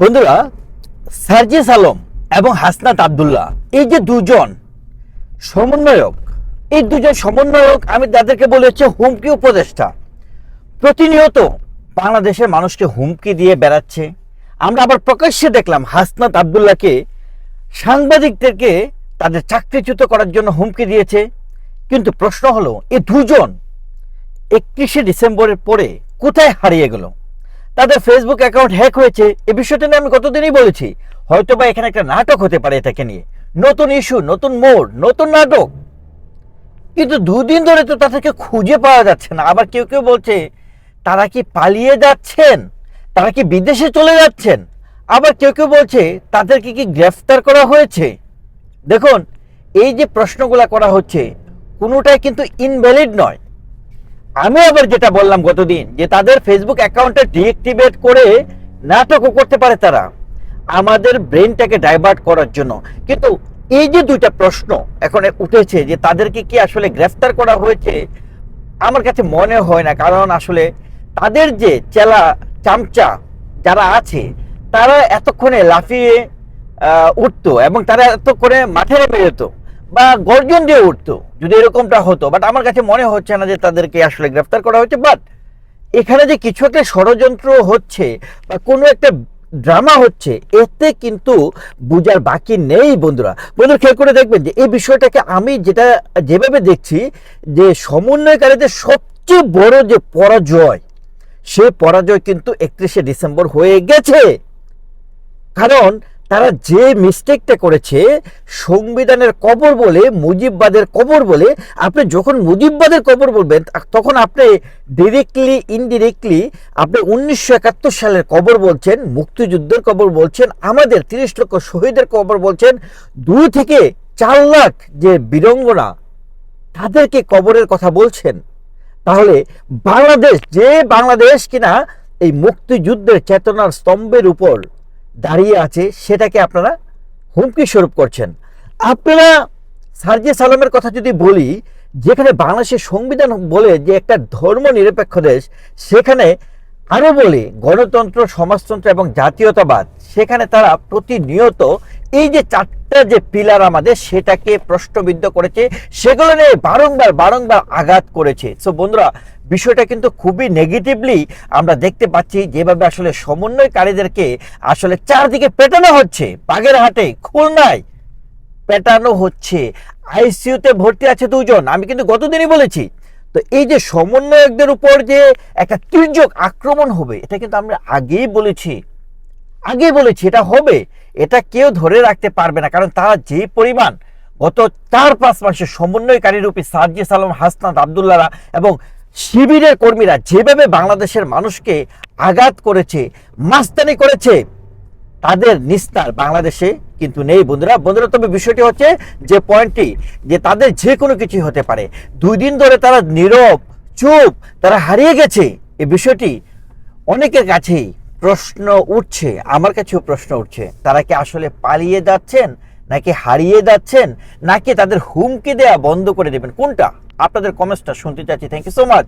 বন্ধুরা, সার্জিস আলম এবং হাসনাত আবদুল্লাহ, এই যে দুজন সমন্বয়ক, এই দুজন সমন্বয়ক আমি তাদেরকে বলে হচ্ছে হুমকি উপদেষ্টা। প্রতিনিয়ত বাংলাদেশের মানুষকে হুমকি দিয়ে বেড়াচ্ছে। আমরা আবার প্রকাশ্যে দেখলাম হাসনাত আবদুল্লাহকে সাংবাদিকদেরকে তাদের চাকরিচ্যুত করার জন্য হুমকি দিয়েছে। কিন্তু প্রশ্ন হলো এই দুজন একত্রিশে ডিসেম্বরের পরে কোথায় হারিয়ে গেল? তাদের ফেসবুক অ্যাকাউন্ট হ্যাক হয়েছে। এ বিষয়টা নিয়ে আমি কতদিনই বলেছি। হয়তো বা এখানে একটা নাটক হতে পারে এটাকে নিয়ে। নতুন ইস্যু নতুন মোড় নতুন নাটক। কিন্তু দুদিন ধরে তো তাদেরকে খুঁজে পাওয়া যাচ্ছে না। আবার কেউ কেউ বলছে, তারা কি পালিয়ে যাচ্ছেন? তারা কি বিদেশে চলে যাচ্ছেন? আবার কেউ কেউ বলছে, তাদেরকে কি গ্রেফতার করা হয়েছে? দেখুন, এই যে প্রশ্নগুলো করা হচ্ছে, কোনোটাই কিন্তু ইনভ্যালিড নয়। আমি আবার যেটা বললাম গতদিন, যে তাদের ফেসবুক অ্যাকাউন্টে ডিএক্টিভেট করে নাটকও করতে পারে তারা। আমাদের ব্রেনটাকে ডাইভার্ট করার জন্য। কিন্তু এই যে দুইটা প্রশ্ন এখন উঠেছে যে তাদেরকে কি আসলে গ্রেফতার করা হয়েছে, আমার কাছে মনে হয় না। কারণ আসলে তাদের যে চেলা চামচা যারা আছে, তারা এতক্ষণে লাফিয়ে উঠতো এবং তারা এতক্ষণে মাঠে নেমে যেত। বা গর্জন দিয়ে উঠতো, যদি এরকমটা হতো। বাট আমার কাছে মনে হচ্ছে না যে তাদেরকে আসলে গ্রেফতার করা হয়েছে। বাট এখানে যে কিছু একটা ষড়যন্ত্র হচ্ছে বা কোনো একটা ড্রামা হচ্ছে, এতে কিন্তু বুঝার বাকি নেই বন্ধুরা। বন্ধুরা, খেয়াল করে দেখবেন যে এই বিষয়টাকে আমি যেটা, যেভাবে দেখছি যে সমন্বয়কারীদের সবচেয়ে বড় যে পরাজয়, সে পরাজয় কিন্তু একত্রিশে ডিসেম্বর হয়ে গেছে। কারণ তারা যে মিস্টেকটা করেছে, সংবিধানের কবর বলে, মুজিববাদের কবর বলে, আপনি যখন মুজিববাদের কবর বলবেন তখন আপনি ডিরেক্টলি ইনডিরেক্টলি আপনি উনিশশো একাত্তর সালের কবর বলছেন, মুক্তিযুদ্ধের কবর বলছেন, আমাদের তিরিশ লক্ষ শহীদের কবর বলছেন, দুই থেকে চার লাখ যে বীরঙ্গনা, তাদেরকে কবরের কথা বলছেন। তাহলে বাংলাদেশ, যে বাংলাদেশ কিনা, এই মুক্তিযুদ্ধের চেতনার স্তম্ভের উপর দাঁড়িয়ে আছে, সেটাকে আপনারা হুমকি স্বরূপ করছেন। আপনারা সার্জে সালামের কথা যদি বলি, যেখানে বাংলাদেশের সংবিধান বলে যে একটা ধর্ম নিরপেক্ষ দেশ, সেখানে আরও বলি, গণতন্ত্র, সমাজতন্ত্র এবং জাতীয়তাবাদ, সেখানে তারা প্রতিনিয়ত এই যে চারটা যে পিলার আমাদের, সেটাকে প্রশ্নবিদ্ধ করেছে। সেগুলো নিয়ে বারংবার বারংবার আঘাত করেছে। সো বন্ধুরা, বিষয়টা কিন্তু খুবই নেগেটিভলি আমরা দেখতে পাচ্ছি যেভাবে আসলে সমন্বয়কারীদেরকে আসলে চারদিকে পেটানো হচ্ছে। বাগেরহাটে, খুলনায় পেটানো হচ্ছে। আইসিইউতে ভর্তি আছে দুজন। আমি কিন্তু গতদিনই বলেছি। তো এই যে সমন্বয়কদের উপর যে একটা তির্যক আক্রমণ হবে, এটা কিন্তু আমরা আগেই বলেছি। আগেই বলেছি, এটা হবে। এটা কেউ ধরে রাখতে পারবে না, কারণ তারা যে পরিমাণ গত চার পাঁচ মাসে সমন্বয়কারী রূপী সার্জিস আলম হাসনাত আবদুল্লারা এবং শিবিরের কর্মীরা যেভাবে বাংলাদেশের মানুষকে আঘাত করেছে, মাস্তানি করেছে, তাদের নিস্তার বাংলাদেশে কিন্তু নেই বন্ধুরা। বন্ধুরা, তবে বিষয়টি হচ্ছে যে পয়েন্টটি যে তাদের যে কোনো কিছু হতে পারে। দুই দিন ধরে তারা নীরব, চুপ, তারা হারিয়ে গেছে। এই বিষয়টি অনেকের কাছেই প্রশ্ন উঠছে, আমার কাছেও প্রশ্ন উঠছে, তারা কি আসলে পালিয়ে যাচ্ছেন, নাকি হারিয়ে যাচ্ছেন, নাকি তাদের হুমকি দেয়া বন্ধ করে দেবেন? কোনটা? আপনাদের কমেন্টসটা শুনতে চাচ্ছি। Thank you so much